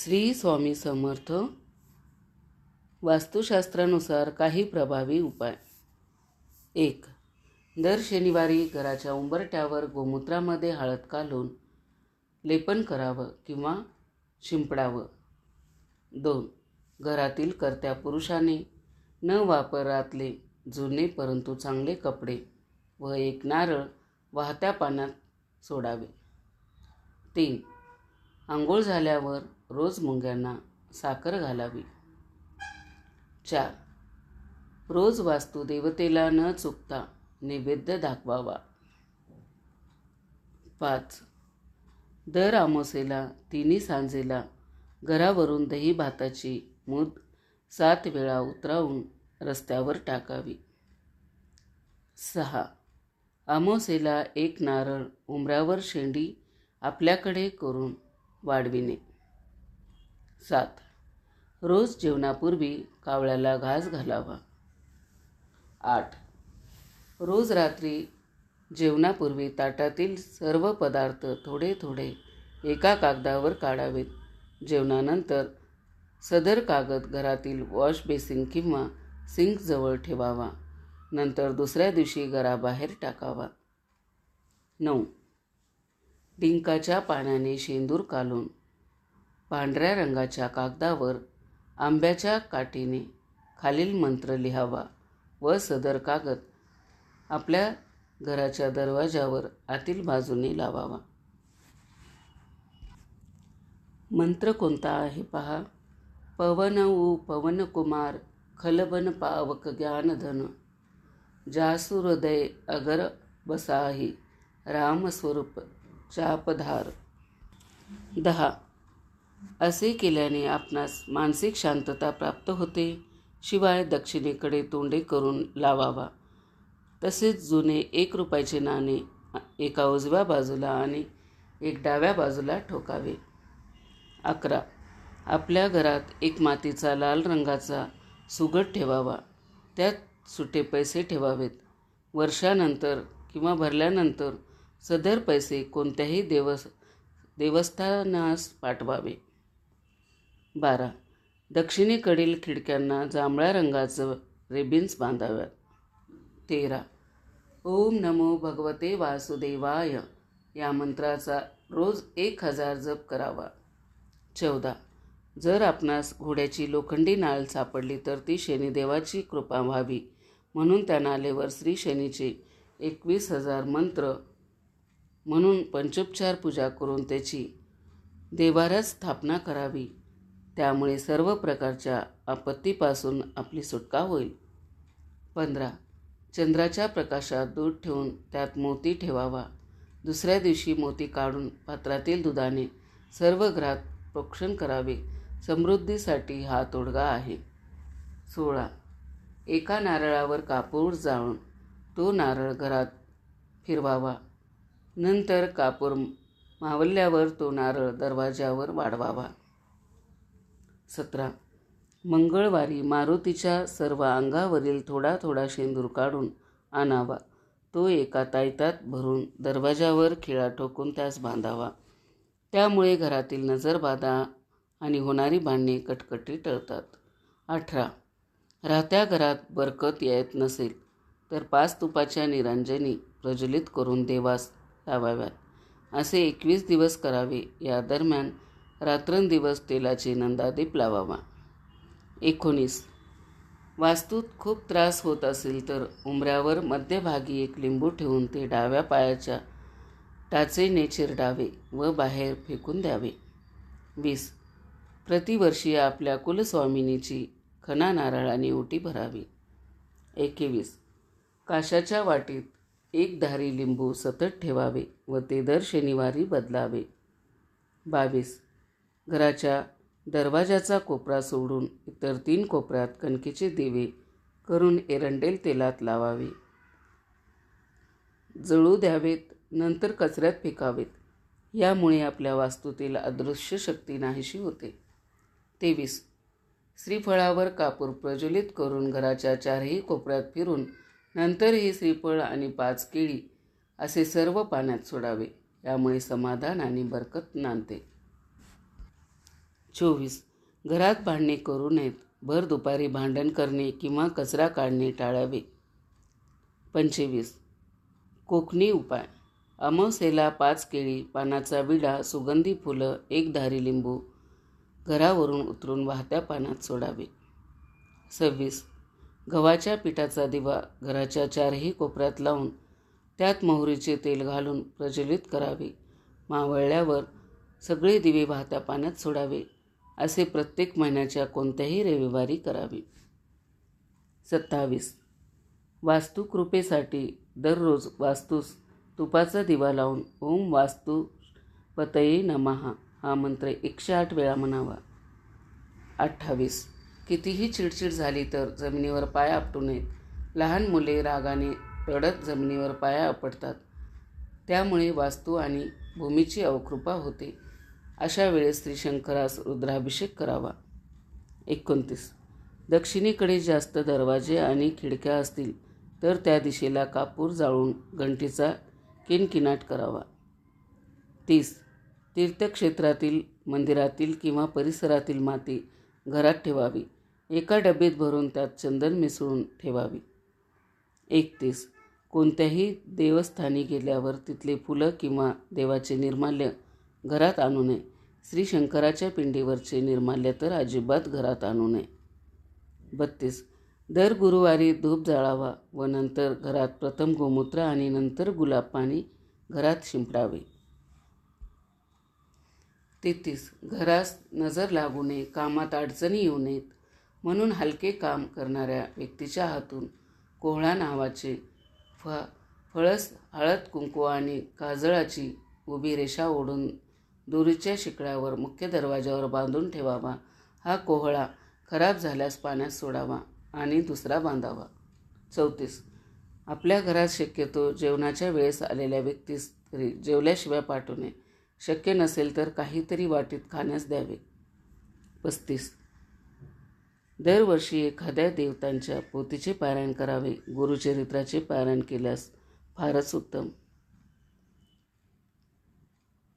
श्री स्वामी समर्थ वास्तुशास्त्रानुसार काही प्रभावी उपाय. एक दर शनिवारी घराच्या उंबरट्यावर गोमूत्रामध्ये हळद घालून लेपन करावं किंवा शिंपडावं. दोन घरातील कर्त्या पुरुषाने न वापरातले जुने परंतु चांगले कपडे व एक नारळ वाहत्या पाण्यात सोडावे. तीन आंघोळ झाल्यावर रोज मुंग्यांना साखर घालावी. चार रोज वास्तू देवतेला न चुकता नैवेद्य दाखवावा. पाच दर आमोसेला तिन्ही सांजेला घरावरून दही भाताची मूद सात वेळा उतरावून रस्त्यावर टाकावी. सहा आमोसेला एक नारळ उमऱ्यावर शेंडी आपल्याकडे करून वाढविणे. सात रोज जेवणापूर्वी कावळ्याला घास घालावा. आठ. रोज रात्री जेवणापूर्वी ताटातील सर्व पदार्थ थोडे थोडे एका कागदावर काढावेत. जेवणानंतर सदर कागद घरातील वॉश बेसिन किंवा सिंकजवळ ठेवावा. नंतर दुसऱ्या दिवशी घराबाहेर टाकावा. नऊ. डिंकाच्या पाण्याने शेंदूर कालून पांढऱ्या रंगाच्या कागदावर आंब्याच्या काठीने खालील मंत्र लिहावा व सदर कागद आपल्या घराच्या दरवाजावर आतील बाजूने लावावा. मंत्र कोणता आहे पहा? पवन उ पवन कुमार खलबन पावक ज्ञानधन. जासु अगर बसाही रामस्वरूप चापधार. दहा. असे केल्याने आपणास मानसिक शांतता प्राप्त होते. शिवाय दक्षिणेकडे तोंडे करून लावावा. तसेच जुने एक रुपयाचे नाणे एका उजव्या बाजूला आणि एक डाव्या बाजूला ठोकावे. अकरा. आपल्या घरात एक मातीचा लाल रंगाचा सुगट ठेवावा. त्यात सुटे पैसे ठेवावेत. वर्षानंतर किंवा भरल्यानंतर सदर पैसे कोणत्याही देवस देवस्थानास पाठवावे. बारा. दक्षिणेकडील खिडक्यांना जांभळ्या रंगाचं रिबिन्स बांधाव्यात. तेरा. ओम नमो भगवते वासुदेवाय. या मंत्राचा रोज एक हजार जप करावा. चौदा. जर आपणास घोड्याची लोखंडी नाळ सापडली तर ती शनिदेवाची कृपा व्हावी. म्हणून त्या नालेवर श्री शनीचे एकवीस हजार मंत्र म्हणून पंचोपचार पूजा करून त्याची देवाऱ्यात स्थापना करावी. त्यामुळे सर्व प्रकारच्या आपत्तीपासून आपली सुटका होईल. पंधरा. चंद्राच्या प्रकाशात दूध ठेवून त्यात मोती ठेवावा. दुसऱ्या दिवशी मोती काढून पात्रातील दुधाने सर्व घरात प्रोक्षण करावे. समृद्धीसाठी हा तोडगा आहे. सोळा. एका नारळावर कापूर जाळून तो नारळ घरात फिरवावा. नंतर कापूर मावल्यावर तो नारळ दरवाज्यावर वाढवावा. सतरा. मंगळवारी मारुतीच्या सर्व अंगावरील थोडा थोडा शेंदूर काढून आणावा. तो एका तायतात भरून दरवाजावर खिळा ठोकून त्यास बांधावा. त्यामुळे घरातील नजरबाधा आणि होणारी भांडणे कटकटी टळतात. अठरा. राहत्या घरात बरकत येत नसेल तर पाच तुपाच्या निरांजनी प्रज्वलित करून देवास लावाव्यात. असे एकवीस दिवस करावे. या दरम्यान रात्रंदिवस तेलाची नंदादीप लावावा. एकोणीस. वास्तूत खूप त्रास होत असेल तर उमऱ्यावर मध्यभागी एक लिंबू ठेवून ते डाव्या पायाच्या टाचेने चिरडावे व बाहेर फेकून द्यावे. वीस. प्रतिवर्षी आपल्या कुलस्वामिनीची खना नारळाने ओटी भरावी. एकवीस. काशाच्या वाटीत एक धारी लिंबू सतत ठेवावे व ते दर शनिवारी बदलावे. बावीस. घराच्या दरवाजाचा कोपरा सोडून इतर तीन कोपऱ्यात कणकेचे दिवे करून एरंडेल तेलात लावावे. जळू द्यावेत नंतर कचऱ्यात फेकावेत. यामुळे आपल्या वास्तूतील अदृश्य शक्ती नाहीशी होते. तेवीस. श्रीफळावर कापूर प्रज्वलित करून घराच्या चारही कोपऱ्यात फिरून नंतरही श्रीफळ आणि पाच केळी असे सर्व पाण्यात सोडावे. यामुळे समाधान आणि बरकत नांदते. चोवीस. घरात भांडणे करू नयेत. भर दुपारी भांडण करणे किंवा कचरा काढणे टाळावे. पंचवीस. कोकणी उपाय. अमावस्येला पाच केळी पानाचा विडा सुगंधी फुलं एक धारी लिंबू घरावरून उतरून वाहत्या पानात सोडावे. सव्वीस. गव्हाच्या पिठाचा दिवा घराच्या चारही कोपऱ्यात लावून त्यात मोहरीचे तेल घालून प्रज्वलित करावे. मावळल्यावर सगळे दिवे वाहत्या पाण्यात सोडावे. असे प्रत्येक महिन्याच्या कोणत्याही रविवारी करावे. सत्तावीस. वास्तुकृपेसाठी दररोज वास्तूस तुपाचा दिवा लावून ओम वास्तू पतये नमहा हा मंत्र एकशे आठ वेळा म्हणावा. अठ्ठावीस. कितीही चिडचिड झाली तर जमिनीवर पाय आपटू नयेत. लहान मुले रागाने रडत जमिनीवर पाया आपटतात. त्यामुळे वास्तू आणि भूमीची अवकृपा होते. अशा वेळेस श्रीशंकरास रुद्राभिषेक करावा. एकोणतीस. दक्षिणेकडे जास्त दरवाजे आणि खिडक्या असतील तर त्या दिशेला कापूर जाळून घंटीचा किनकिनाट करावा. तीस. तीर्थक्षेत्रातील मंदिरातील किंवा परिसरातील माती घरात ठेवावी. एका डबेत भरून त्यात चंदन मिसळून ठेवावी. एकतीस. कोणत्याही देवस्थानी गेल्यावर तिथले फुलं किंवा देवाचे निर्माल्य घरात आणू नये. श्री शंकराच्या पिंडीवरचे निर्माल्य तर अजिबात घरात आणू नये. बत्तीस. दर गुरुवारी धूप जाळावा व नंतर घरात प्रथम गोमूत्र आणि नंतर गुलाब पाणी घरात शिंपडावे. तेहतीस. घरास नजर लागू नये कामात अडचणी येऊ नयेत. म्हणून हलके काम करणाऱ्या व्यक्तीच्या हातून कोहळा नावाचे फ फळस हळद कुंकू आणि काजळाची उभी रेषा ओढून दोरीच्या शिकड्यावर मुख्य दरवाजावर बांधून ठेवावा. हा कोहळा खराब झाल्यास पाण्यात सोडावा आणि दुसरा बांधावा. चौतीस. आपल्या घरात शक्यतो जेवणाच्या वेळेस आलेल्या व्यक्तीस तरी जेवल्याशिवाय पाठवू नये. शक्य नसेल तर काहीतरी वाटीत खाण्यास द्यावे. पस्तीस. दरवर्षी एखाद्या देवतांच्या पोतीचे पारायण करावे. गुरुचरित्राचे पारायण केल्यास फारच उत्तम.